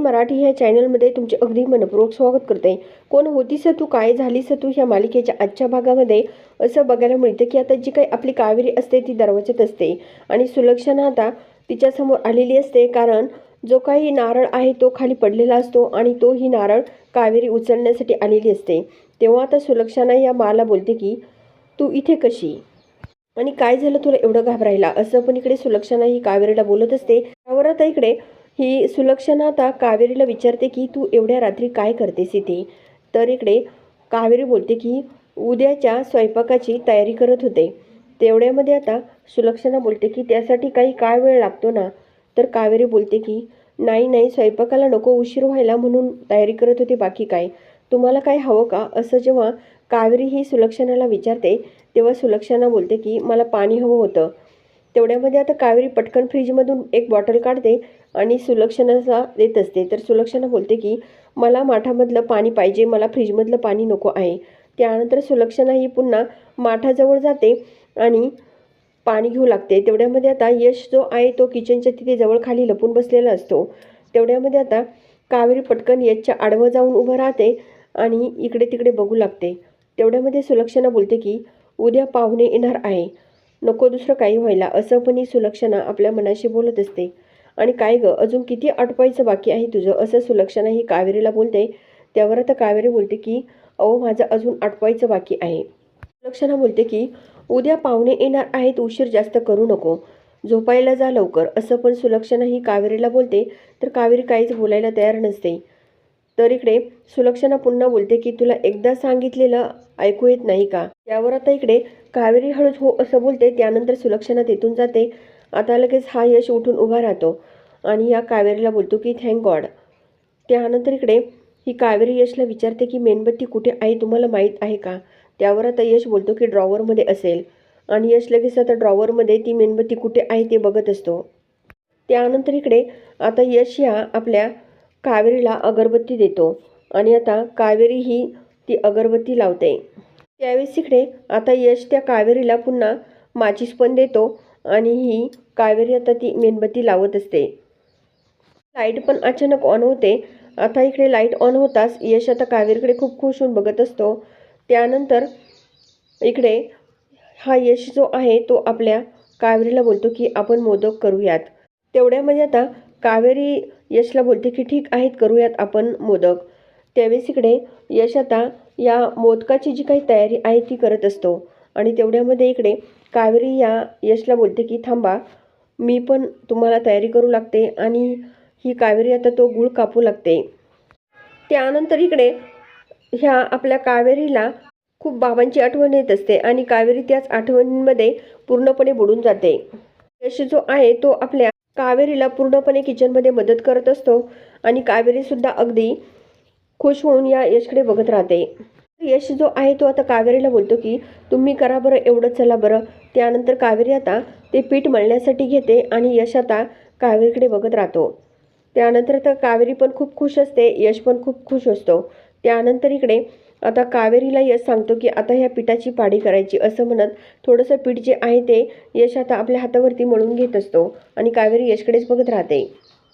मराठी ह्या चॅनलमध्ये तुमचे अगदी मनपूर्वक स्वागत करते. कोण होतीस तू? काय झालीस तू? ह्या मालिकेच्या आजच्या भागामध्ये असं बघायला मिळतं की आता जी काही आपली कावेरी असते ती दरवाजात असते. आणि सुलक्षणा आता तिच्यासमोर आलेली असते कारण जो काही नारळ आहे तो खाली पडलेला असतो आणि तो ही नारळ कावेरी उचलण्यासाठी आलेली असते. तेव्हा आता सुलक्षणा या माला बोलते की तू इथे कशी? आणि काय झालं तुला एवढं घाबरायला? असं पण इकडे सुलक्षणा ही कावेरीला बोलत असते. त्यावर आता इकडे ही सुलक्षणा आता कावेरीला विचारते की तू एवढ्या रात्री काय करतेस इथे? तर इकडे कावेरी बोलते की उद्याच्या स्वयंपाकाची तयारी करत होते. तेवढ्यामध्ये आता सुलक्षणा बोलते की त्यासाठी काही काय वेळ लागतो ना? तर कावेरी बोलते की नाही नाही स्वयंपाकाला नको उशीर व्हायला म्हणून तयारी करत होते बाकी काय? तुम्हाला काय हवं का? असं जेव्हा कावेरी ही सुलक्षणाला विचारते तेव्हा सुलक्षणा बोलते की मला पाणी हवं होतं. तेवढ्यामध्ये आता कावेरी पटकन फ्रीजमधून एक बॉटल काढते आणि सुलक्षणाला देत असते. तर सुलक्षणा बोलते की मला माठामधलं पाणी पाहिजे मला फ्रीजमधलं पाणी नको आहे. त्यानंतर सुलक्षणा ही पुन्हा माठाजवळ जाते आणि पाणी घेऊ लागते. तेवढ्यामध्ये आता यश जो आहे तो किचनच्या तिथे जवळ खाली लपून बसलेला असतो. तेवढ्यामध्ये आता कावेरी पटकन यशच्या आडवं जाऊन उभं राहते आणि इकडे तिकडे बघू लागते. तेवढ्यामध्ये सुलक्षणा बोलते की उद्या पाहुणे येणार आहे. नको दुसरं काही व्हायला. असं पण ही सुलक्षणा आपल्या मनाशी बोलत असते. आणि काय गं अजून किती आटपायचं बाकी आहे तुझं? असं सुलक्षणा ही कावेरीला बोलते. त्यावर आता कावेरी बोलते की अहो माझं अजून आटपायचं बाकी आहे. सुलक्षणा बोलते की उद्या पाहुणे येणार आहेत उशीर जास्त करू नको. झोपायला जा लवकर. असं पण सुलक्षणा ही कावेरीला बोलते. तर कावेरी काहीच बोलायला तयार नसते. तर इकडे सुलक्षणा पुन्हा बोलते की तुला एकदा सांगितलेलं ऐकू येत नाही का? त्यावर आता इकडे कावेरी हळूच हो असं बोलते त्यानंतर सुलक्षणा तिथून जाते. आता लगेच हा यश उठून उभा राहतो आणि या कावेरीला बोलतो की थँक गॉड त्यानंतर इकडे ही कावेरी यशला विचारते की मेणबत्ती कुठे आहे? तुम्हाला माहीत आहे का? त्यावर आता यश बोलतो की ड्रॉवरमध्ये असेल. आणि यश लगेच आता ड्रॉवरमध्ये ती मेणबत्ती कुठे आहे ते बघत असतो. त्यानंतर इकडे आता यश या आपल्या कावेरीला अगरबत्ती देतो. आणि आता कावेरी ही ती अगरबत्ती लावते. त्यावेळेस इकडे आता यश त्या कावेरीला पुन्हा माचीस पण देतो आणि ही कावेरी आता ती मेणबत्ती लावत असते. लाइट पण अचानक ऑन होते. आता इकडे लाइट ऑन होताच यश आता कावेरीकडे खूप खुश होऊन बघत असतो. त्यानंतर इकडे हा यश जो आहे तो आपल्या कावेरीला बोलतो की आपण मोदक करूयात. तेवढ्यामध्ये आता कावेरी यशला बोलते की ठीक आहेत करूयात आपण मोदक. त्यावेळेस इकडे यश आता या मोदकाची जी काही तयारी आहे ती करत असतो. आणि तेवढ्यामध्ये इकडे कावेरी या यशला बोलते की थांबा मी पण तुम्हाला तयारी करू लागते आणि ही कावेरी आता तो गुळ कापू लागते. त्यानंतर इकडे ह्या आपल्या कावेरीला खूप बाबांची आठवण येत असते आणि कावेरी त्याच आठवणींमध्ये पूर्णपणे बुडून जाते. यश जो आहे तो आपल्या कावेरीला पूर्णपणे किचनमध्ये मदत करत असतो आणि कावेरीसुद्धा अगदी खुश होऊन या यशकडे बघत राहते. यश जो आहे तो आता कावेरीला बोलतो की तुम्ही करा बरं एवढं चला बरं. त्यानंतर कावेरी आता ते पीठ मळण्यासाठी घेते आणि यश आता कावेरीकडे बघत राहतो. त्यानंतर आता कावेरी पण खूप खुश असते यश पण खूप खुश असतो. त्यानंतर इकडे आता कावेरीला यश सांगतो की आता ह्या पिठाची पाडी करायची. असं म्हणत थोडंसं पीठ जे आहे ते यश आता आपल्या हातावरती मळून घेत असतो आणि कावेरी यशकडेच बघत राहते.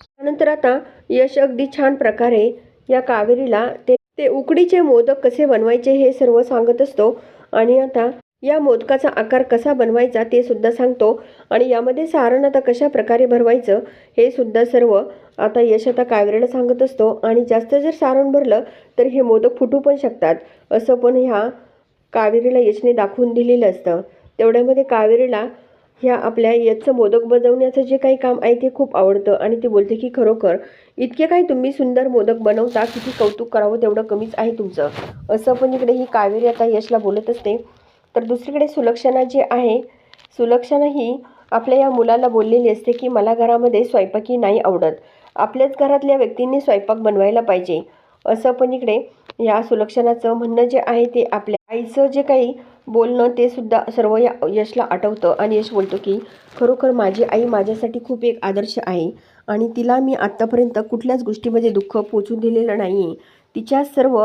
त्यानंतर आता यश अगदी छान प्रकारे या कावेरीला ते ते उकडीचे मोदक कसे बनवायचे हे सर्व सांगत असतो. आणि आता या मोदकाचा आकार कसा बनवायचा ते सुद्धा सांगतो. आणि यामध्ये सारण आता कशा प्रकारे भरवायचं हे सुद्धा सर्व आता यश आता कावेरीला सांगत असतो. आणि जास्त जर सारण भरलं तर हे मोदक फुटू पण शकतात. असं पण ह्या कावेरीला यशने दाखवून दिलेलं असतं. तेवढ्यामध्ये कावेरीला ह्या आपल्या यशचं मोदक बनवण्याचं जे काही काम आहे ते खूप आवडतं. आणि ती बोलते की खरोखर इतके काही तुम्ही सुंदर मोदक बनवता किती कौतुक करावं तेवढं कमीच आहे तुमचं. असं पण इकडे ही कावेरी आता यशला बोलत असते. तर दुसरीकडे सुलक्षणा जी आहे सुलक्षणा ही आपल्या या मुलाला बोललेली असते की मला घरामध्ये स्वयंपाकी नाही आवडत. आपल्याच घरातल्या व्यक्तींनी स्वयंपाक बनवायला पाहिजे. असं पण इकडे या सुलक्षणाचं म्हणणं जे आहे ते आपल्या आईचं जे काही बोलणं ते सुद्धा सर्व या यशला आठवतं आणि यश बोलतो की खरोखर माझी आई माझ्यासाठी खूप एक आदर्श आहे आणि तिला मी आत्तापर्यंत कुठल्याच गोष्टीमध्ये दुःख पोचून दिलेलं नाही. आहे तिच्या सर्व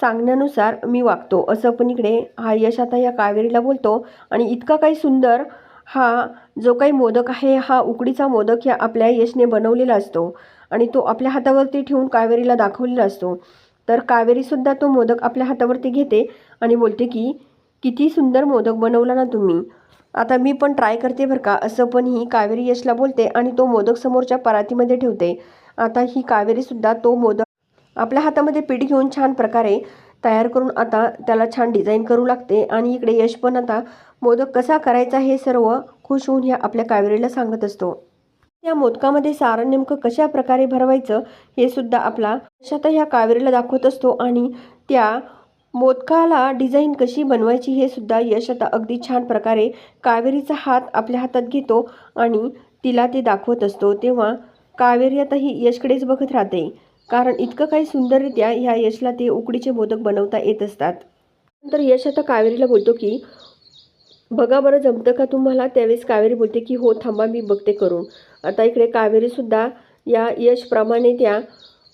सांगण्यानुसार मी वागतो. असं पण इकडे हा यश आता या कावेरीला बोलतो आणि इतका काही सुंदर हा जो काही मोदक आहे हा उकडीचा मोदक या आपल्या यशने बनवलेला असतो आणि तो आपल्या हातावरती ठेवून कावेरीला दाखवलेला असतो. तर कावेरीसुद्धा तो मोदक आपल्या हातावरती घेते आणि बोलते की किती सुंदर मोदक बनवला ना तुम्ही. आता मी पण ट्राय करते बरं का. असं पण ही कावेरी यशला बोलते आणि तो मोदक समोरच्या परातीमध्ये ठेवते. आता ही कावेरीसुद्धा तो मोदक आपल्या हातामध्ये पीठ घेऊन छान प्रकारे तयार करून आता त्याला छान डिझाईन करू लागते. आणि इकडे यश पण आता मोदक कसा करायचा हे सर्व खुश होऊन ह्या आपल्या कावेरीला सांगत असतो. या मोदकामध्ये सारण नेमकं कशा प्रकारे भरवायचं हे सुद्धा आपला यश आता ह्या कावेरीला दाखवत असतो आणि त्या मोदकाला डिझाईन कशी बनवायची हे सुद्धा यश आता अगदी छान प्रकारे कावेरीचा हात आपल्या हातात घेतो आणि तिला ते दाखवत असतो. तेव्हा कावेरी आता ही यशकडेच बघत राहते. कारण इतकं काही सुंदररित्या ह्या यशला ते उकडीचे मोदक बनवता येत असतात. नंतर यश आता कावेरीला बोलतो की बघा बरं जमतं का तुम्हाला? त्यावेळेस कावेरी बोलते की हो थांबा मी बघते करून. आता इकडे कावेरीसुद्धा या यशप्रमाणे त्या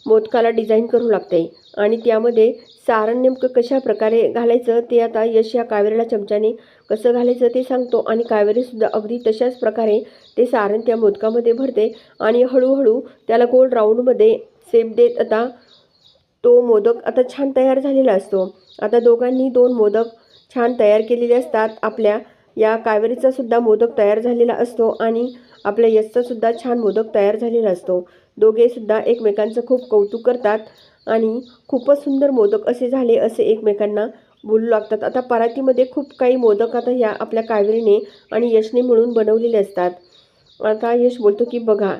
मोदकाला डिझाईन करू लागते आणि त्यामध्ये सारण नेमकं कशा प्रकारे घालायचं ते आता यश या कावेरीला चमच्याने कसं घालायचं ते सांगतो आणि कावेरीसुद्धा अगदी तशाच प्रकारे ते सारण त्या मोदकामध्ये भरते आणि हळूहळू त्याला गोल राऊंडमध्ये सेप देत आता तो मोदक आता छान तयार झालेला असतो. आता दोघांनी दोन मोदक छान तयार केलेले असतात. आपल्या या कावेरीचा सुद्धा मोदक तयार झालेला असतो आणि आपल्या यशचासुद्धा छान मोदक तयार झालेला असतो. दोघेसुद्धा एकमेकांचं खूप कौतुक करतात. आणि खूपच सुंदर मोदक असे झाले असे एकमेकांना बोलू लागतात. आता परातीमध्ये खूप काही मोदक आता ह्या आपल्या कावेरीने आणि यशने मिळून बनवलेले असतात. आता यश बोलतो की बघा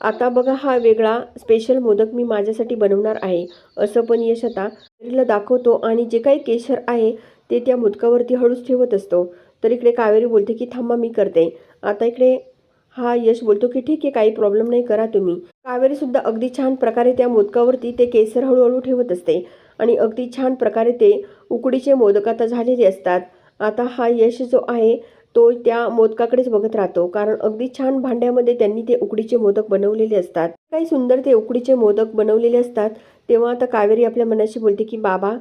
आता बघा हा वेगळा स्पेशल मोदक मी माझ्यासाठी बनवणार आहे. असं पण यश आता कावेरीला दाखवतो आणि जे काही केशर आहे ते त्या मोदकावरती हळूच ठेवत असतो. तर इकडे कावेरी बोलते की थांबा मी करते. आता इकडे हा यश बोलतो की ठीक आहे काही प्रॉब्लेम नाही करा तुम्ही. कावेरीसुद्धा अगदी छान प्रकारे त्या मोदकावरती ते केसर हळूहळू ठेवत असते. आणि अगदी छान प्रकारे ते उकडीचे मोदक आता झालेले असतात. आता हा यश जो आहे तो त्या मोदकाकडेच बघत राहतो. कारण अगदी छान भांड्यामध्ये त्यांनी ते उकडीचे मोदक बनवलेले असतात. काही सुंदर ते उकडीचे मोदक बनवलेले असतात. तेव्हा आता कावेरी आपल्या मनाशी बोलते की बाबा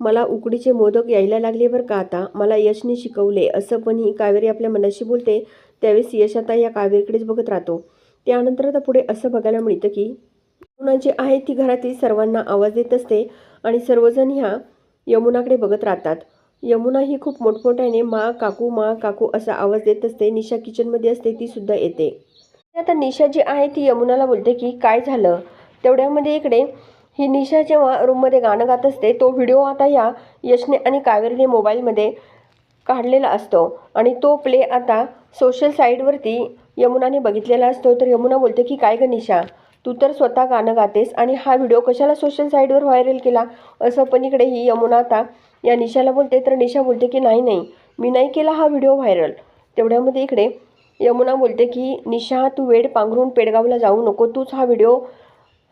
मला उकडीचे मोदक यायला लागले बरं का आता? मला यशने शिकवले. असं पण ही कावेरी आपल्या मनाशी बोलते. त्यावेळेस यश आता या कावेरीकडेच बघत राहतो. त्यानंतर आता पुढे असं बघायला मिळतं की यमुना जी आहे ती घरातील सर्वांना आवाज देत असते आणि सर्वजण ह्या यमुनाकडे बघत राहतात. यमुना ही खूप मोठमोठ्याने मा काकू मा काकू असा आवाज देत असते. निशा किचनमध्ये असते ती सुद्धा येते. आता निशा जी आहे ती यमुनाला बोलते की काय झालं? तेवढ्यामध्ये इकडे ही निशा जेव्हा रूममध्ये गाणं गात असते तो व्हिडिओ आता या यशने आणि कावेरीने मोबाईलमध्ये काढलेला असतो. आणि तो प्ले आता सोशल साईडवरती यमुनाने बघितलेला असतो. तर यमुना बोलते की काय ग निशा तू तर स्वतः गाणं गातेस आणि हा व्हिडिओ कशाला सोशल साईडवर व्हायरल केला? असं पण इकडे ही यमुना आता या निशाला बोलते. तर निशा बोलते की नाही नाही मी नाही केला हा व्हिडिओ व्हायरल तेवढ्यामध्ये इकडे यमुना बोलते की निशा तू वेड पांघरून पेडगावला जाऊ नको तूच हा व्हिडिओ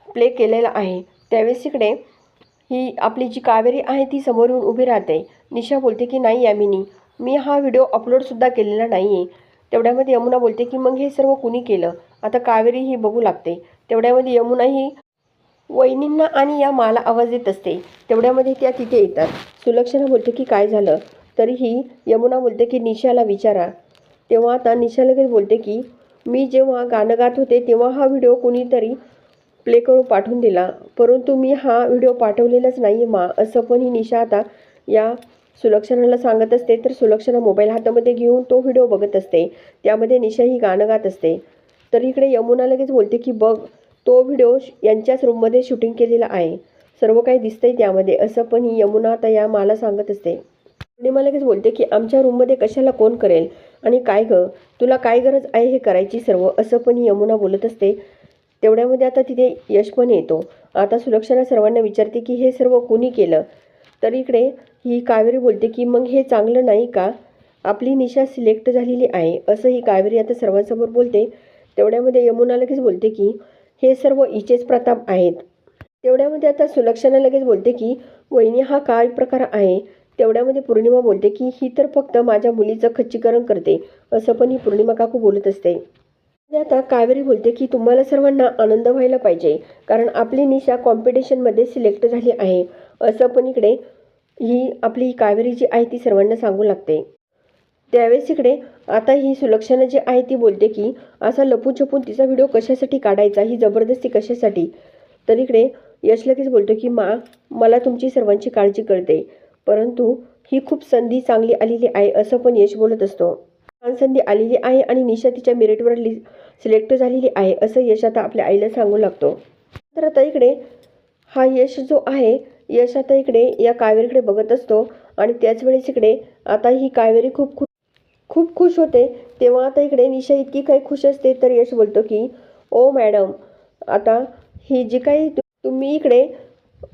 प्ले केलेला आहे. त्यावेळेस इकडे ही आपली जी कावेरी आहे ती समोर येऊन उभी राहते. निशा बोलते की नाही यामिनी मी हा व्हिडिओ अपलोडसुद्धा केलेला नाही आहे तेवढ्यामध्ये यमुना बोलते की मग हे सर्व कुणी केलं? आता कावेरी ही बघू लागते. तेवढ्यामध्ये यमुना ही वहिनींना आणि या माला आवाज देत असते. तेवढ्यामध्ये त्या तिथे येतात. सुलक्षणा बोलते की काय झालं? तरीही यमुना बोलते की निशाला विचारा. तेव्हा आता निशाला बोलते की मी जेव्हा गाणं गात होते तेव्हा हा व्हिडिओ कुणीतरी प्ले करून पाठवून दिला. परंतु मी हा व्हिडिओ पाठवलेलाच नाही आहे मा. असं पण ही निशा आता या सुलक्षणाला सांगत असते तर सुलक्षणा मोबाईल हातामध्ये घेऊन तो व्हिडिओ बघत असते. त्यामध्ये निशा ही गाणं गात असते. तर इकडे यमुना लगेच बोलते की बघ तो व्हिडिओ यांच्याच रूममध्ये शूटिंग केलेला आहे. सर्व काही दिसतंय त्यामध्ये. असं पण ही यमुना आता या मला सांगत असते. पूर्णिमा मला लगेच बोलते की आमच्या रूममध्ये कशाला कोण करेल? आणि काय गं? तुला काय गरज आहे हे करायची सर्व? असं पण ही यमुना बोलत असते. तेवढ्यामध्ये आता तिथे यश पण येतो. आता सुलक्षणा सर्वांना विचारते की हे सर्व कुणी केलं? तर इकडे ही कावेरी बोलते की मग हे चांगलं नाही का? आपली निशा सिलेक्ट झालेली आहे. असं ही कावेरी आता सर्वांसमोर बोलते. तेवढ्यामध्ये यमुना लगेच बोलते की हे सर्व इचेच प्रताप आहेत. तेवढ्यामध्ये आता सुलक्षणा लगेच बोलते की वहिनी हा काय प्रकार आहे? तेवढ्यामध्ये पौर्णिमा बोलते की ही तर फक्त माझ्या मुलीचं खच्चीकरण करते. असं पण ही पौर्णिमा काकू बोलत असते. आता कावेरी बोलते की तुम्हाला सर्वांना आनंद व्हायला पाहिजे कारण आपली निशा कॉम्पिटिशनमध्ये सिलेक्ट झाली आहे. असं पण इकडे ही आपली कावेरी जी आहे ती सर्वांना सांगू लागते. त्यावेळेस इकडे आता ही सुलक्षणा जी आहे ती बोलते की असा लपून छपून तिचा व्हिडिओ कशासाठी काढायचा ही जबरदस्ती कशासाठी? तर इकडे यश लगेच बोलतो की मा मला तुमची सर्वांची काळजी कळते परंतु ही खूप संधी चांगली आलेली आहे असं पण यश बोलत असतो. छान संधी आलेली आहे आणि निशा तिच्या मेरिटवर लि सिलेक्ट झालेली आहे असं यश आता आपल्या आईला सांगू लागतो. तर आता इकडे हा यश जो आहे यश आता इकडे या कावेरीकडे बघत असतो आणि त्याच वेळेस इकडे आता ही कावेरी खूप खु खूप खुश होते. तेव्हा आता इकडे निशा इतकी काही खुश असते तर यश बोलतो की ओ मॅडम आता ही जी काही तुम्ही इकडे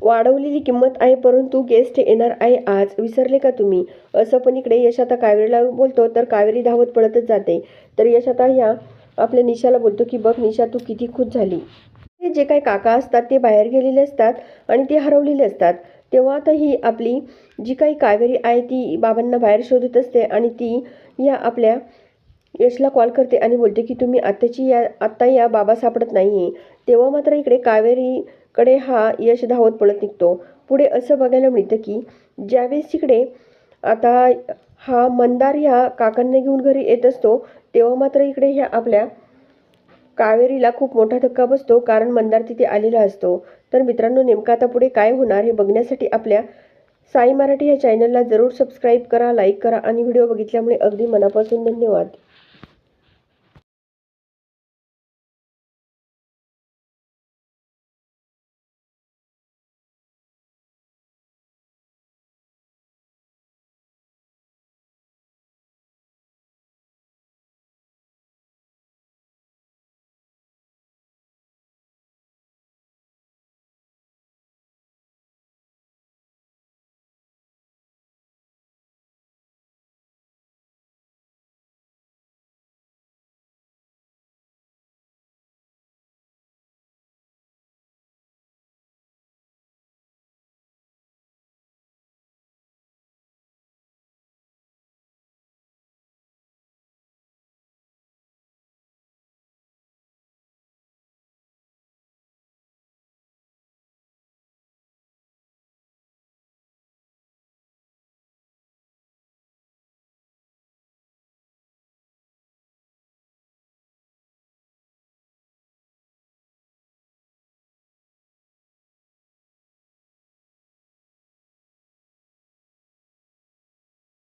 वाढवलेली किंमत आहे परंतु गेस्ट येणार आहे आज विसरले का तुम्ही? असं पण इकडे यश आता कावेरीला बोलतो तर कावेरी धावत पडतच जाते. तर यश आता ह्या आपल्या निशाला बोलतो की बघ निशा तू किती खुश झाली. जे काही काका असतात ते बाहेर गेलेले असतात आणि ते हरवलेले असतात. तेव्हा आता ही आपली जी काही कावेरी आहे ती बाबांना बाहेर शोधत असते आणि ती या आपल्या यशला कॉल करते आणि बोलते की तुम्ही आत्ताची या आत्ता या बाबा सापडत नाही आहे तेव्हा मात्र इकडे कावेरीकडे हा यश धावत पळत निघतो. पुढे असं बघायला मिळतं की ज्यावेळेस इकडे आता हा मंदार ह्या काकांना घेऊन घरी येत असतो तेव्हा मात्र इकडे ह्या आपल्या कावेरीला खूप मोठा धक्का बसतो कारण मंदार तिथे आलेला असतो. तर मित्रांनो नेमकं आता पुढे काय होणार हे बघण्यासाठी आपल्या साई मराठी या चॅनलला जरूर सबस्क्राईब करा लाईक करा आणि व्हिडिओ बघितल्यामुळे अगदी मनापासून धन्यवाद.